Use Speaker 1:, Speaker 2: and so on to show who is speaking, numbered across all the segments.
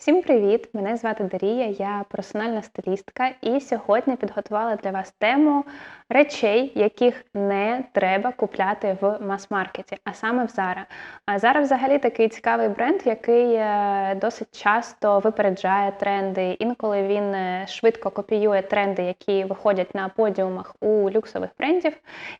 Speaker 1: Всім привіт! Мене звати Дарія, я персональна стилістка, і сьогодні підготувала для вас тему речей, яких не треба купляти в мас-маркеті, а саме в Zara. А Zara взагалі такий цікавий бренд, який е, досить часто випереджає тренди. Інколи він е, швидко копіює тренди, які виходять на подіумах у люксових брендів.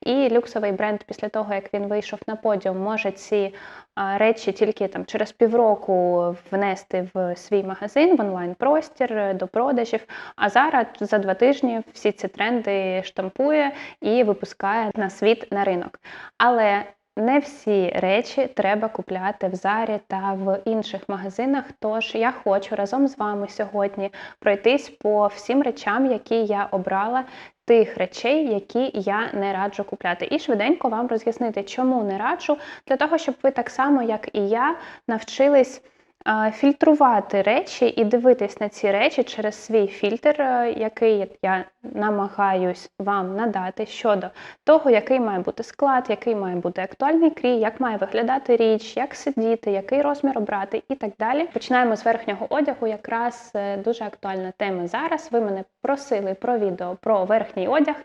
Speaker 1: І люксовий бренд, після того як він вийшов на подіум, може ці речі тільки там через півроку внести в свій магазин, в онлайн-простір е, до продажів. А зараз за два тижні всі ці тренди штампує і випускає на світ на ринок. Але не всі речі треба купляти в Зарі та в інших магазинах. Тож я хочу разом з вами сьогодні пройтись по всім речам, які я обрала. Тих речей, які я не раджу купляти, і швиденько вам роз'яснити, чому не раджу, для того, щоб ви так само, як і я, навчились фільтрувати речі і дивитись на ці речі через свій фільтр, е, який я намагаюсь вам надати щодо того, який має бути склад, який має бути актуальний крій, як має виглядати річ, як сидіти, який розмір обрати і так далі. Починаємо з верхнього одягу. Якраз е, дуже актуальна тема зараз. Ви мене просили про відео про верхній одяг.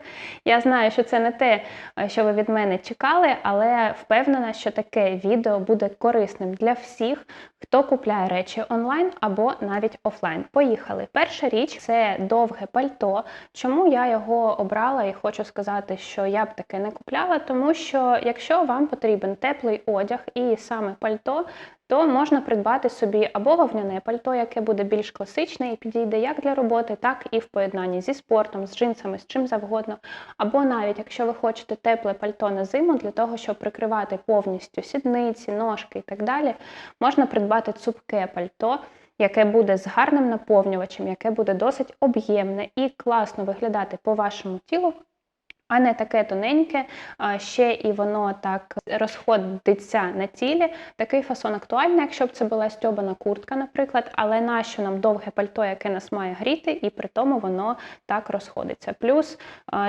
Speaker 1: Я знаю, що це не те, е, що ви від мене чекали, але впевнена, що таке відео буде корисним для всіх, хто купляє речі онлайн або навіть офлайн. Поїхали. Перша річ це довге пальто. Чому я його обрала і хочу сказати, що я б таке не купляла, тому що якщо вам потрібен теплий одяг і саме пальто, то можна придбати собі або вовняне пальто, яке буде більш класичне і підійде як для роботи, так і в поєднанні зі спортом, з джинсами, з чим завгодно. Або навіть якщо ви хочете тепле пальто на зиму, для того, щоб прикривати повністю сідниці, ножки і так далі, можна придбати цупке пальто. Яке буде з гарним наповнювачем, яке буде досить об'ємне і класно виглядати по вашому тілу, а не таке тоненьке, ще і воно так розходиться на тілі. Такий фасон актуальний, якщо б це була стьобана куртка, наприклад, але нащо нам довге пальто, яке нас має гріти, і при тому воно так розходиться. Плюс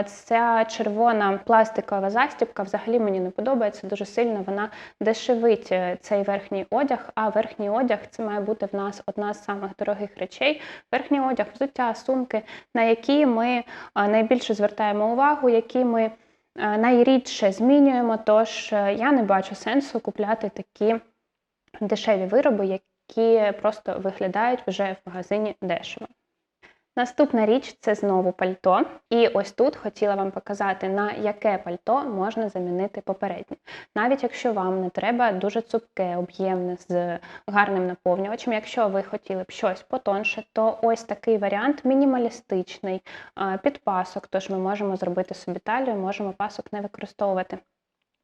Speaker 1: ця червона пластикова застібка взагалі мені не подобається дуже сильно. Вона дешевить е, цей верхній одяг, а верхній одяг це має бути в нас одна з самих дорогих речей. Верхній одяг, взуття, сумки, на які ми найбільше звертаємо увагу ми е, найрідше змінюємо. Тож е, я не бачу сенсу купляти такі дешеві вироби, які просто виглядають вже в магазині дешево. Наступна річ це знову пальто. І ось тут хотіла вам показати, на яке пальто можна замінити попереднє. Навіть якщо вам не треба дуже цупке, об'ємне з гарним наповнювачем, якщо ви хотіли б щось потонше, то ось такий варіант мінімалістичний під пасок, тож ми можемо зробити собі талію, можемо пасок не використовувати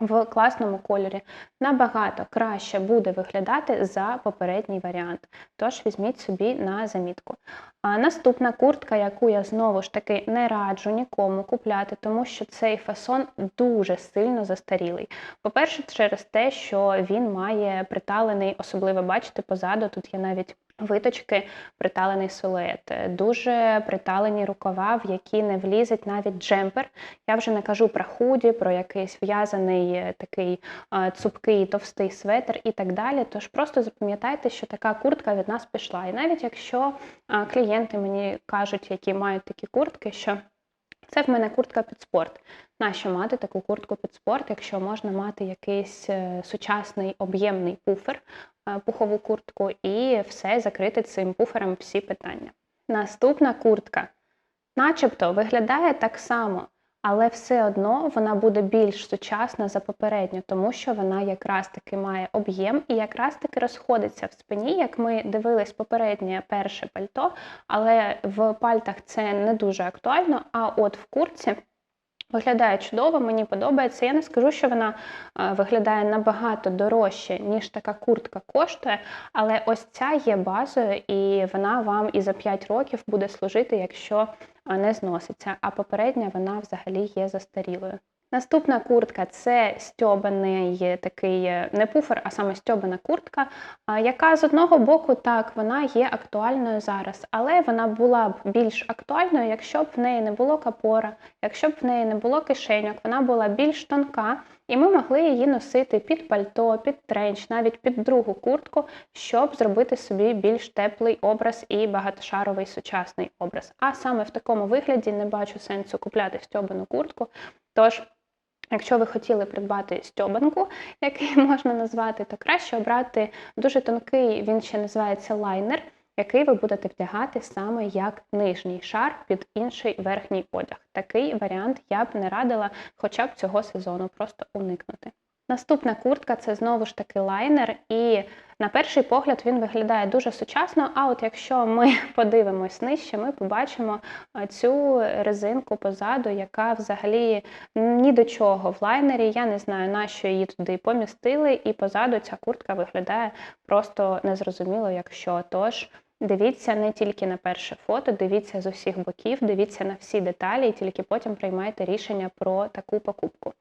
Speaker 1: в класному кольорі набагато краще буде виглядати за попередній варіант. Тож візьміть собі на замітку. А Наступна куртка, яку я знову ж таки не раджу нікому купляти, тому що цей фасон дуже сильно застарілий. По-перше, через те, що він має приталений, особливо бачите, позаду тут є навіть Виточки, приталений силует, дуже приталені рукава, в які не влізить навіть джемпер. Я вже не кажу про худі, про якийсь в'язаний такий цупкий товстий светр і так далі. Тож просто запам'ятайте, що така куртка від нас пішла. І навіть якщо клієнти мені кажуть, які мають такі куртки, що це в мене куртка під спорт. Нащо мати таку куртку під спорт, якщо можна мати якийсь е, сучасний об'ємний пуфер, е, пухову куртку, і все закрити цим пуфером всі питання. Наступна куртка, начебто, виглядає так само, але все одно вона буде більш сучасна за попередню, тому що вона якраз таки має об'єм і якраз таки розходиться в спині, як ми дивились попереднє перше пальто, але в пальтах це не дуже актуально. А от в куртці. Виглядає чудово, мені подобається. Я не скажу, що вона виглядає набагато дорожче, ніж така куртка коштує, але ось ця є базою, і вона вам і за 5 років буде служити, якщо не зноситься. А попередня вона взагалі є застарілою. Наступна куртка це стьобаний такий е, не пуфер, а саме стьобана куртка, яка з одного боку так вона є актуальною зараз, але вона була б більш актуальною, якщо б в неї не було капора, якщо б в неї не було кишеньок, вона була більш тонка, і ми могли її носити під пальто, під тренч, навіть під другу куртку, щоб зробити собі більш теплий образ і багатошаровий сучасний образ. А саме в такому вигляді не бачу сенсу купляти стьобану куртку. Тож Якщо ви хотіли придбати стьобанку, який можна назвати, то краще обрати дуже тонкий, він ще називається лайнер, який ви будете вдягати саме як нижній шар під інший верхній одяг. Такий варіант я б не радила хоча б цього сезону, просто уникнути. Наступна куртка це знову ж таки лайнер, і на перший погляд він виглядає дуже сучасно. А от якщо ми подивимось нижче, ми побачимо цю резинку позаду, яка взагалі ні до чого в лайнері. Я не знаю, на що її туди помістили, і позаду ця куртка виглядає просто незрозуміло, якщо тож. Дивіться не тільки на перше фото, дивіться з усіх боків, дивіться на всі деталі, і тільки потім приймайте рішення про таку покупку.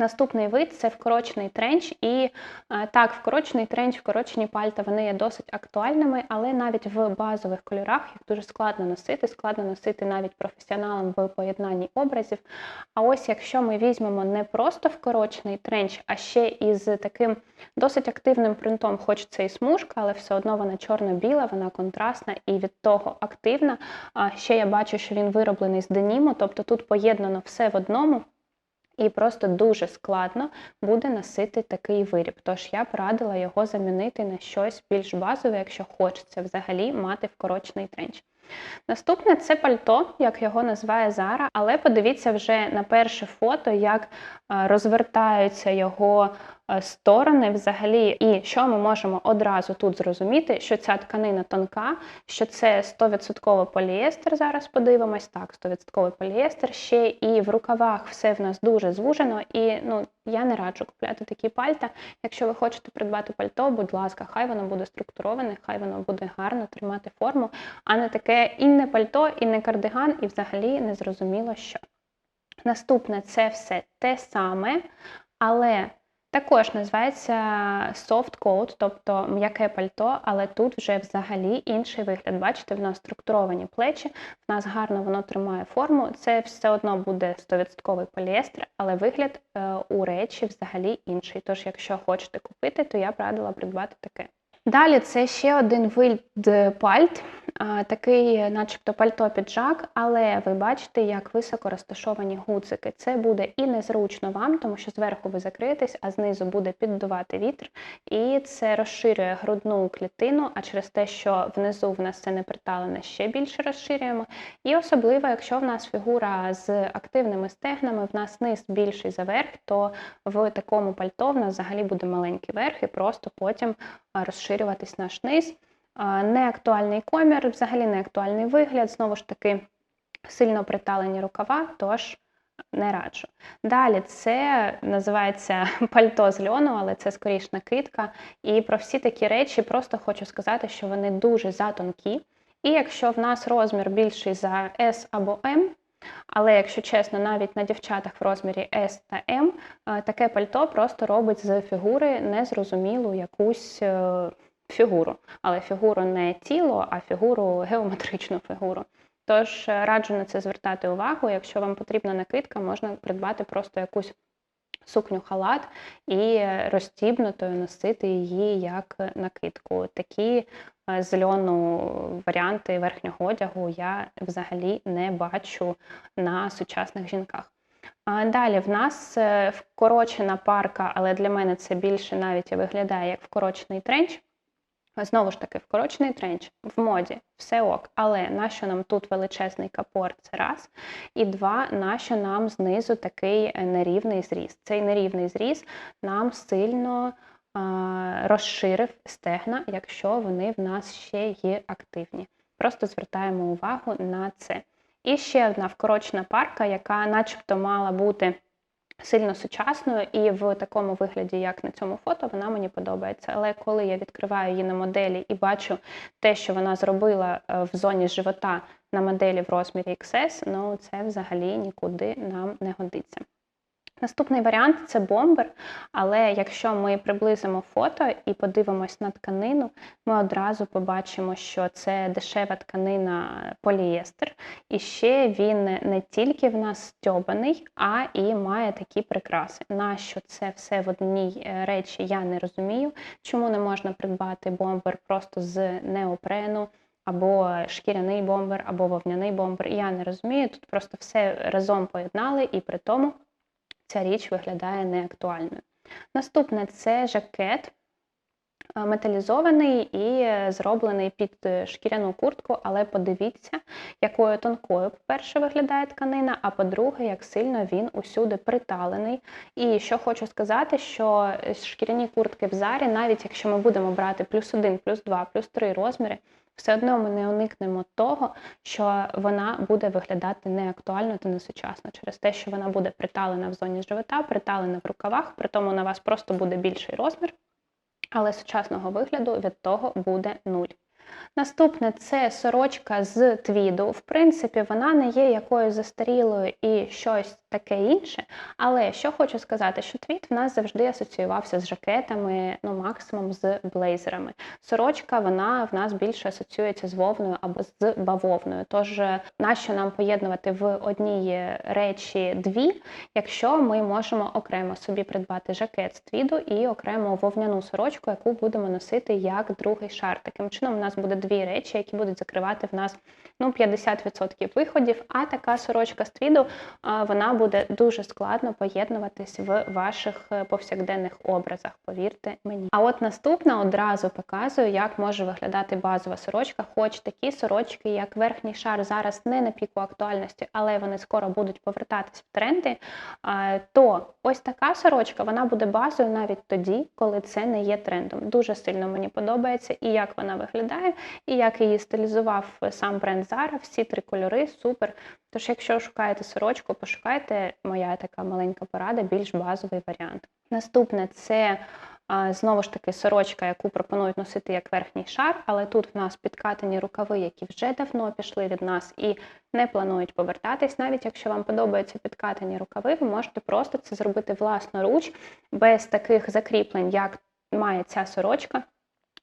Speaker 1: Наступний вид це вкорочений тренч. І е, так, вкорочений тренч, вкорочені пальта вони є досить актуальними, але навіть в базових кольорах їх дуже складно носити, складно носити навіть професіоналам в поєднанні образів. А ось якщо ми візьмемо не просто вкорочений тренч, а ще із таким досить активним принтом, хоч це і смужка, але все одно вона чорно-біла, вона контрастна і від того активна. Ще я бачу, що він вироблений з деніму, тобто тут поєднано все в одному. І просто дуже складно буде носити такий виріб. Тож я б його замінити на щось більш базове, якщо хочеться взагалі мати вкорочений тренч. Наступне це пальто, як його називає Зара, але подивіться вже на перше фото, як розвертаються його Е, сторони взагалі, і що ми можемо одразу тут зрозуміти, що ця тканина тонка, що це 100% поліестер. Зараз подивимось, так, 100% поліестер. Ще і в рукавах все в нас дуже звужено, і ну, я не раджу купляти такі пальта. Якщо ви хочете придбати пальто, будь ласка, хай воно буде структуроване, хай воно буде гарно тримати форму, а не таке і не пальто, і не кардиган, і взагалі не зрозуміло що. Наступне це все те саме, але також називається soft coat, тобто м'яке пальто, але тут вже взагалі інший вигляд. Бачите, в нас структуровані плечі, в нас гарно воно тримає форму. Це все одно буде 100% поліестер, але вигляд е, у речі взагалі інший. Тож, якщо хочете купити, то я б радила придбати таке. Далі це ще один вид пальт, такий, начебто пальто-піджак, але ви бачите, як високо розташовані гудзики. Це буде і незручно вам, тому що зверху ви закриєтесь, а знизу буде піддувати вітер. І це розширює грудну клітину, а через те, що внизу в нас це не приталене, ще більше розширюємо. І особливо, якщо в нас фігура з активними стегнами, в нас низ більший за верх, то в такому пальто в нас взагалі буде маленький верх, і просто потім розширюватись наш низ. Неактуальний комір, взагалі не актуальний вигляд, знову ж таки, сильно приталені рукава, тож не раджу. Далі це називається пальто з льону, але це скоріш накидка. І про всі такі речі просто хочу сказати, що вони дуже затонкі. І якщо в нас розмір більший за S або M, але, якщо чесно, навіть на дівчатах в розмірі S та M таке пальто просто робить з фігури незрозумілу якусь е, фігуру. Але фігуру не тіло, а фігуру геометричну фігуру. Тож е, раджу на це звертати увагу. Якщо вам потрібна накидка, можна придбати просто якусь сукню халат і розстібнутою носити її як накидку. Такі е, зелену варіанти верхнього одягу я взагалі не бачу на сучасних жінках. Далі в нас е, вкорочена парка, але для мене це більше навіть виглядає як вкорочений тренч. Знову ж таки, вкорочений тренч в моді, все ок. Але нащо нам тут величезний капор? Це раз. І два, нащо нам знизу такий е, нерівний зріз. Цей нерівний зріз нам сильно а, розширив стегна, якщо вони в нас ще є активні. Просто звертаємо увагу на це. І ще одна вкорочена парка, яка начебто мала бути сильно сучасною, і в такому вигляді, як на цьому фото, вона мені подобається. Але коли я відкриваю її на моделі і бачу те, що вона зробила е, в зоні живота на моделі в розмірі XS, ну це взагалі нікуди нам не годиться. Наступний варіант це бомбер, але якщо ми приблизимо фото і подивимось на тканину, ми одразу побачимо, що це дешева тканина полієстер, і ще він не тільки в нас стьобаний, а і має такі прикраси. Нащо це все в одній е, речі, я не розумію, чому не можна придбати бомбер просто з неопрену. Або шкіряний бомбер, або вовняний бомбер. Я не розумію. Тут просто все разом поєднали, і при тому ця річ виглядає неактуальною. Наступне це жакет. Е, металізований і зроблений під шкіряну куртку, але подивіться, якою тонкою, по-перше, виглядає тканина, а по-друге, як сильно він усюди приталений. І що хочу сказати, що шкіряні куртки в зарі, навіть якщо ми будемо брати плюс один, плюс два, плюс три розміри, все одно ми не уникнемо того, що вона буде виглядати неактуально та несучасно через те, що вона буде приталена в зоні живота, приталена в рукавах, при тому на вас просто буде більший розмір, але сучасного вигляду від того буде нуль. Наступне це сорочка з твіду. В принципі, вона не є якоюсь застарілою і щось таке інше. Але що хочу сказати, що твіт в нас завжди асоціювався з жакетами, ну максимум з блейзерами. Сорочка вона в нас більше асоціюється з вовною або з бавовною. Тож нащо нам поєднувати в одній речі дві, якщо ми можемо окремо собі придбати жакет з твіду і окремо вовняну сорочку, яку будемо носити як другий шар. Таким чином, у нас буде дві речі, які будуть закривати в нас ну, 50% виходів. А така сорочка з твіду вона буде дуже складно поєднуватись в ваших е, повсякденних образах, повірте мені. А от наступна одразу показую, як може виглядати базова сорочка, хоч такі сорочки, як верхній шар, зараз не на піку актуальності, але вони скоро будуть повертатись в тренди. То ось така сорочка вона буде базою навіть тоді, коли це не є трендом. Дуже сильно мені подобається і як вона виглядає, і як її стилізував сам бренд Zara. Всі три кольори супер. Тож, якщо шукаєте сорочку, пошукайте моя така маленька порада, більш базовий варіант. Наступне це знову ж таки сорочка, яку пропонують носити як верхній шар, але тут в нас підкатані рукави, які вже давно пішли від нас і не планують повертатись. Навіть якщо вам подобаються підкатані рукави, ви можете просто це зробити власноруч, без таких закріплень, як має ця сорочка.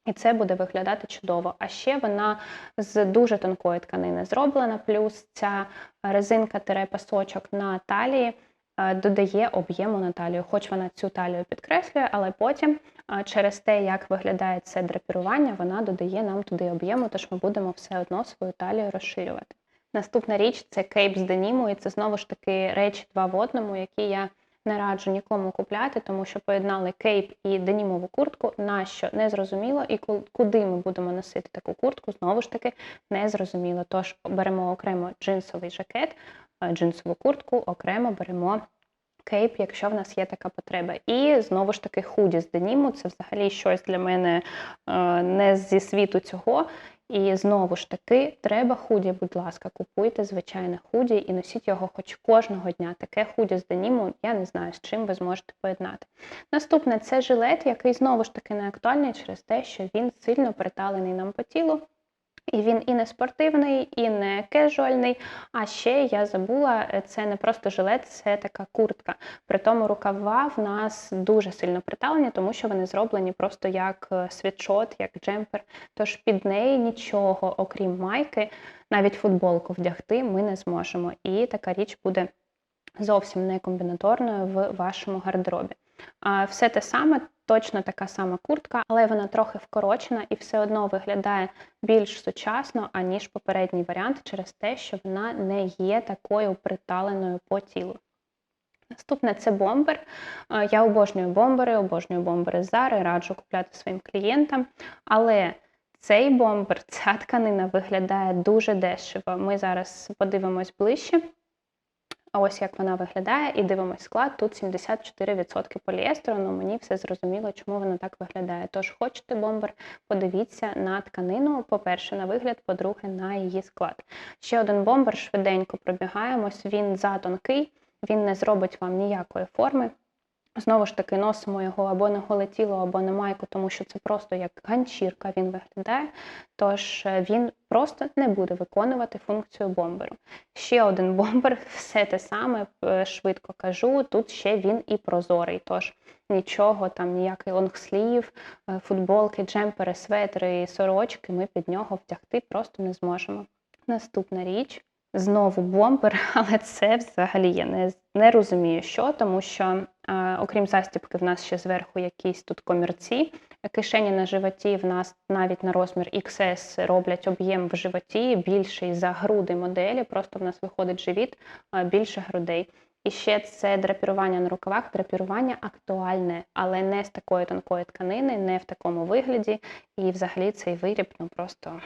Speaker 1: І це буде виглядати чудово. А ще вона з дуже тонкої тканини зроблена, плюс ця резинка-пасочок на талії е, додає об'єму на талію, хоч вона цю талію підкреслює, але потім е, через те, як виглядає це драпірування, вона додає нам туди об'єму, тож ми будемо все одно свою талію розширювати. Наступна річ це кейп з деніму, і це знову ж таки речі два в одному, які я не раджу нікому купляти, тому що поєднали кейп і денімову куртку, на що не зрозуміло, і куди ми будемо носити таку куртку, знову ж таки, не зрозуміло. Тож беремо окремо джинсовий жакет, е, джинсову куртку, окремо беремо. Кейп, якщо в нас є така потреба. І знову ж таки худі з деніму це взагалі щось для мене е, не зі світу цього. І знову ж таки, треба худі, будь ласка, купуйте звичайне худі і носіть його хоч кожного дня. Таке худі з деніму, я не знаю, з чим ви зможете поєднати. Наступне це жилет, який знову ж таки не актуальний через те, що він сильно приталений нам по тілу. І він і не спортивний, і не кежуальний. А ще я забула, е, це не просто жилет, це така куртка. При тому рукава в нас дуже сильно приталені, тому що вони зроблені просто як е, світшот, як джемпер. Тож під неї нічого, окрім майки, навіть футболку вдягти ми не зможемо. І така річ буде зовсім не комбінаторною в вашому гардеробі. Все те саме, точно така сама куртка, але вона трохи вкорочена і все одно виглядає більш сучасно, аніж попередній варіант, через те, що вона не є такою приталеною по тілу. Наступне це бомбер. Я обожнюю бомбери, обожнюю бомбери Зари, раджу купляти своїм клієнтам. Але цей бомбер, ця тканина виглядає дуже дешево. Ми зараз подивимось ближче. Ось як вона виглядає, і дивимось склад. Тут 74% поліестеру, ну мені все зрозуміло, чому вона так виглядає. Тож, хочете бомбер, подивіться на тканину, по-перше, на вигляд, по-друге, на її склад. Ще один бомбер, швиденько пробігаємось, він затонкий, він не зробить вам ніякої форми. Знову ж таки, носимо його або на голе тіло, або на майку, тому що це просто як ганчірка він виглядає. Тож е, він просто не буде виконувати функцію бомберу. Ще один бомбер, все те саме, е, швидко кажу. Тут ще він і прозорий. Тож нічого, там ніякий лонгслів, е, футболки, джемпери, светри сорочки ми під нього втягти просто не зможемо. Наступна річ. Знову бомбер, але це взагалі я не не розумію, що, тому що, е, окрім застібки, в нас ще зверху якісь тут комірці. Кишені на животі в нас навіть на розмір XS роблять об'єм в животі більший за груди моделі. Просто в нас виходить живіт більше грудей. І ще це драпірування на рукавах, драпірування актуальне, але не з такої тонкої тканини, не в такому вигляді. І взагалі цей виріб ну просто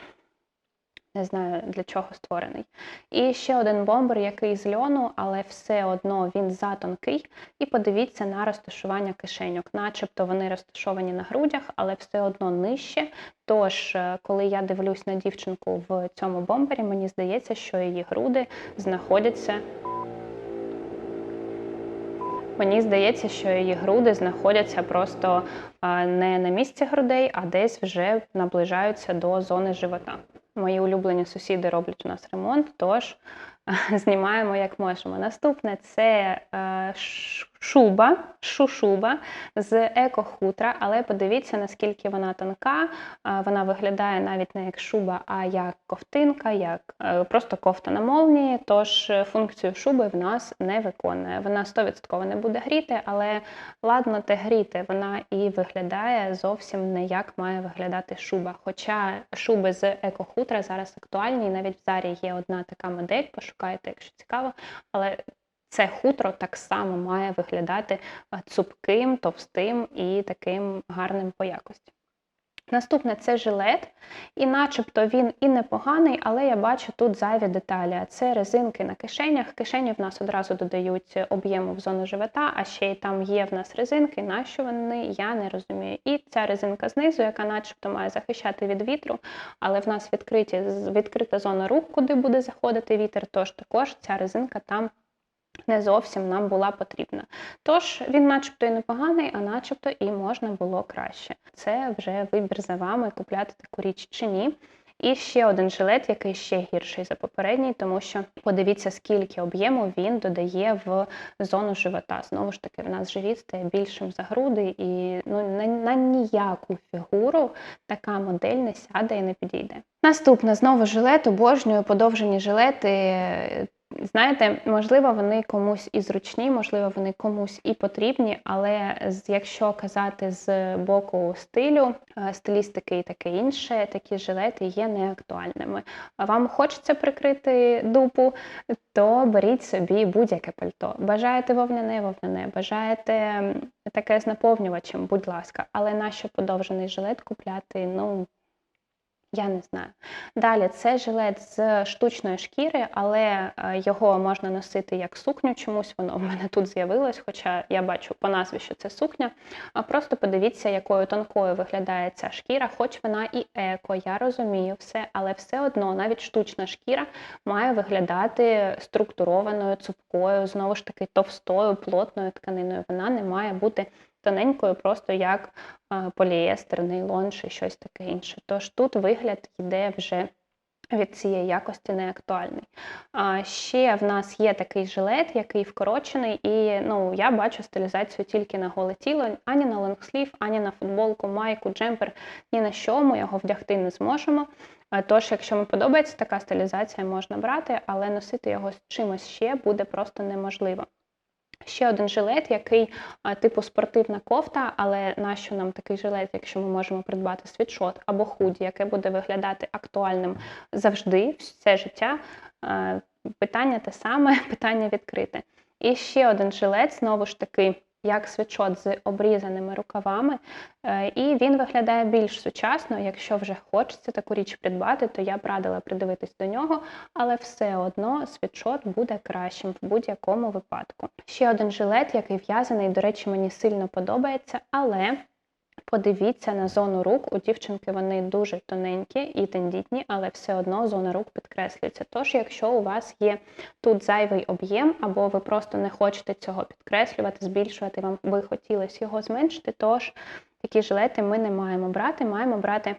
Speaker 1: не знаю для чого створений. І ще один бомбер, який з льону, але все одно він затонкий. І подивіться на розташування кишеньок, начебто вони розташовані на грудях, але все одно нижче. Тож, е, коли я дивлюсь на дівчинку в цьому бомбері, мені здається, що її груди знаходяться. Мені здається, що її груди знаходяться просто не на місці грудей, а десь вже наближаються до зони живота. Мої улюблені сусіди роблять у нас ремонт, тож знімаємо як можемо. Наступне це е, шуба, шушуба з еко-хутра, але подивіться, наскільки вона тонка. Вона виглядає навіть не як шуба, а як ковтинка, як е, просто кофта на молнії. Тож е, функцію шуби в нас не виконує. Вона 100% не буде гріти, але ладно те гріти, вона і виглядає зовсім не як має виглядати шуба. Хоча шуби з еко-хутра зараз актуальні, і навіть в зарі є одна така модель, пошукайте, якщо цікаво. Але це хутро так само має виглядати цупким, товстим і таким гарним по якості. Наступне це жилет, і начебто він і непоганий, але я бачу тут зайві деталі. Це резинки на кишенях. Кишені в нас одразу додають об'єму в зону живота, а ще й там є в нас резинки, на що вони, я не розумію. І ця резинка знизу, яка начебто має захищати від вітру, але в нас відкриті, відкрита зона рук, куди буде заходити вітер, тож також ця резинка там не зовсім нам була потрібна. Тож він, начебто, і непоганий, а начебто і можна було краще. Це вже вибір за вами, купляти таку річ чи ні. І ще один жилет, який ще гірший за попередній, тому що подивіться, скільки об'єму він додає в зону живота. Знову ж таки, в нас живіт стає більшим за груди, і ну, на, на ніяку фігуру така модель не сяде і не підійде. Наступне знову жилет, обожнюю подовжені жилети. Знаєте, можливо, вони комусь і зручні, можливо, вони комусь і потрібні, але якщо казати з боку стилю, е, стилістики і таке інше, такі жилети є неактуальними. Вам хочеться прикрити дупу, то беріть собі будь-яке пальто. Бажаєте вовняне, вовняне, бажаєте таке з наповнювачем, будь ласка, але нащо подовжений жилет купляти? Ну. Я не знаю. Далі це жилет з штучної шкіри, але е, його можна носити як сукню. Чомусь воно в мене тут з'явилось, хоча я бачу по назві, що це сукня. А просто подивіться, якою тонкою виглядає ця шкіра, хоч вона і еко, я розумію все, але все одно навіть штучна шкіра має виглядати структурованою, цупкою, знову ж таки, товстою, плотною тканиною. Вона не має бути тоненькою, просто як поліестер, нейлон чи щось таке інше. Тож тут вигляд йде вже від цієї якості не актуальний. А ще в нас є такий жилет, який вкорочений, і ну, я бачу стилізацію тільки на голе тіло, ані на лонгслів, ані на футболку, майку, джемпер, ні на що ми його вдягти не зможемо. Тож, якщо вам подобається така стилізація, можна брати, але носити його з чимось ще буде просто неможливо. Ще один жилет, який типу спортивна кофта, але нащо нам такий жилет, якщо ми можемо придбати світшот або худі, яке буде виглядати актуальним завжди, все життя. Питання те саме, питання відкрите. І ще один жилет, знову ж таки як світшот з обрізаними рукавами, е, і він виглядає більш сучасно. Якщо вже хочеться таку річ придбати, то я б радила придивитись до нього, але все одно світшот буде кращим в будь-якому випадку. Ще один жилет, який в'язаний, до речі, мені сильно подобається, але Подивіться на зону рук. У дівчинки вони дуже тоненькі і тендітні, але все одно зона рук підкреслюється. Тож, якщо у вас є тут зайвий об'єм, або ви просто не хочете цього підкреслювати, збільшувати, вам би хотілося його зменшити, тож такі жилети ми не маємо брати, маємо брати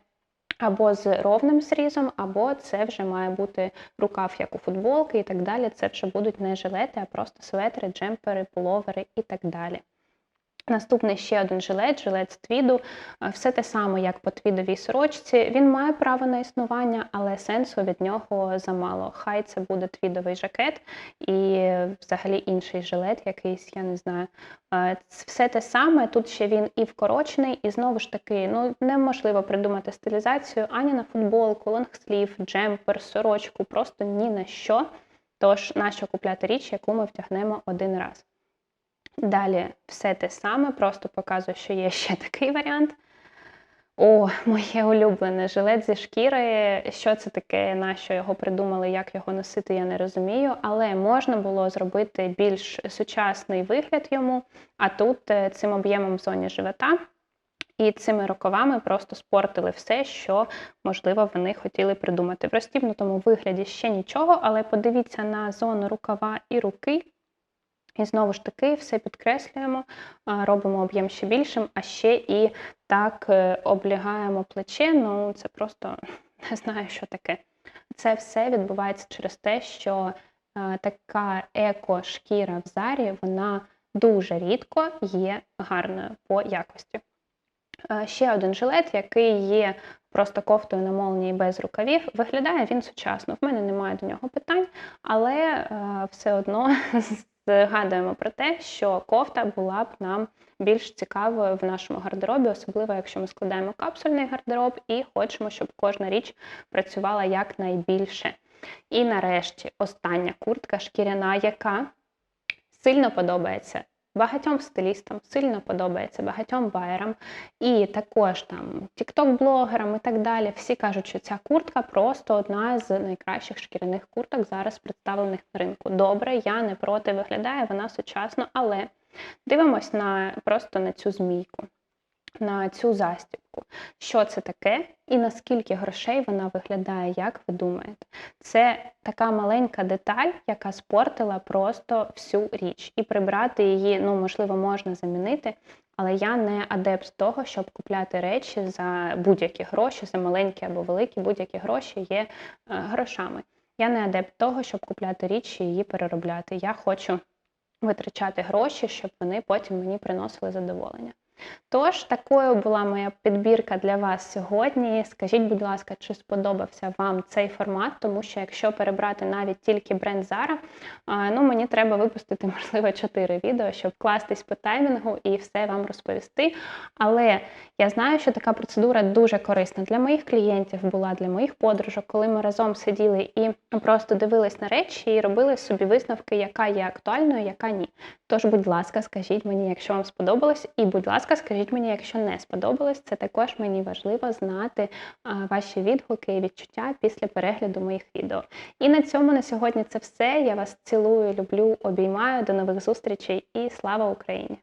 Speaker 1: або з ровним зрізом, або це вже має бути рукав, як у футболки і так далі. Це вже будуть не жилети, а просто светри, джемпери, пуловери і так далі. Наступний ще один жилет, жилет з твіду. Е, Все те саме, як по твідовій сорочці. Він має право на існування, але сенсу від нього замало. Хай це буде твідовий жакет і взагалі інший жилет, якийсь, я не знаю. Е, Все те саме. Тут ще він і вкорочений, і знову ж таки, ну неможливо придумати стилізацію ані на футболку, лонгслів, джемпер, сорочку, просто ні на що. Тож нащо купляти річ, яку ми втягнемо один раз. Далі все те саме, просто показую, що є ще такий варіант. О, моє улюблене жилет зі шкіри. Що це таке, на що його придумали, як його носити, я не розумію. Але можна було зробити більш сучасний вигляд йому, а тут е, цим об'ємом в зоні живота і цими рукавами просто спортили все, що, можливо, вони хотіли придумати. В розтібнутому вигляді ще нічого, але подивіться на зону рукава і руки. І знову ж таки все підкреслюємо, робимо об'єм ще більшим, а ще і так е, облягаємо плече. Ну це просто не знаю, що таке. Це все відбувається через те, що е, така еко-шкіра в зарі вона дуже рідко є гарною по якості. Е, Ще один жилет, який є просто кофтою на молнії без рукавів. Виглядає він сучасно. В мене немає до нього питань, але все одно згадуємо про те, що кофта була б нам більш цікавою в нашому гардеробі, особливо якщо ми складаємо капсульний гардероб і хочемо, щоб кожна річ працювала якнайбільше. І нарешті остання куртка шкіряна, яка сильно подобається багатьом стилістам, сильно подобається багатьом байерам, і також там тікток-блогерам і так далі. Всі кажуть, що ця куртка просто одна з найкращих шкіряних курток зараз представлених на ринку. Добре, я не проти виглядає вона сучасно, але дивимось на просто на цю змійку. На цю застібку, що це таке, і наскільки грошей вона виглядає, як ви думаєте? Це така маленька деталь, яка спортила просто всю річ. І прибрати її, ну, можливо, можна замінити, але я не адепт того, щоб купляти речі за будь-які гроші, за маленькі або великі, будь-які гроші є е, грошами. Я не адепт того, щоб купляти річ і її переробляти. Я хочу витрачати гроші, щоб вони потім мені приносили задоволення. Тож, такою була моя підбірка для вас сьогодні. Скажіть, будь ласка, чи сподобався вам цей формат, тому що якщо перебрати навіть тільки бренд Zara, ну мені треба випустити, можливо, 4 відео, щоб кластись по таймінгу і все вам розповісти. Але я знаю, що така процедура дуже корисна для моїх клієнтів була, для моїх подружок, коли ми разом сиділи і просто дивились на речі і робили собі висновки, яка є актуальною, яка ні. Тож, будь ласка, скажіть мені, якщо вам сподобалось, і будь ласка, скажіть мені, якщо не сподобалось, це також мені важливо знати ваші відгуки і відчуття після перегляду моїх відео. І на цьому на сьогодні це все. Я вас цілую, люблю, обіймаю. До нових зустрічей і слава Україні!